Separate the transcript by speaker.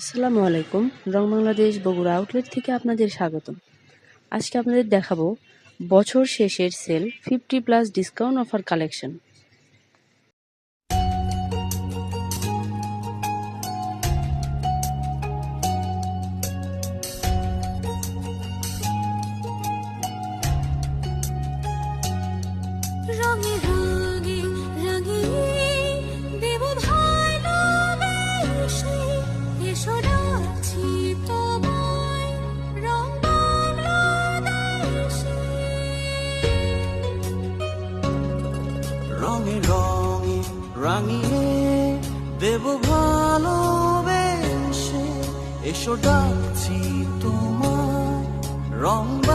Speaker 1: আসসালামু আলাইকুম, রং বাংলাদেশ বগুড়া আউটলেট থেকে আপনাদের স্বাগতম। আজকে আপনাদের দেখাবো বছর শেষের sale fifty plus discount offer collection.
Speaker 2: রঙে রঙে
Speaker 3: রঙে রাঙিয়ে দেব ভালোবেসে। এসো ডাকছি তোমার রং বাংলা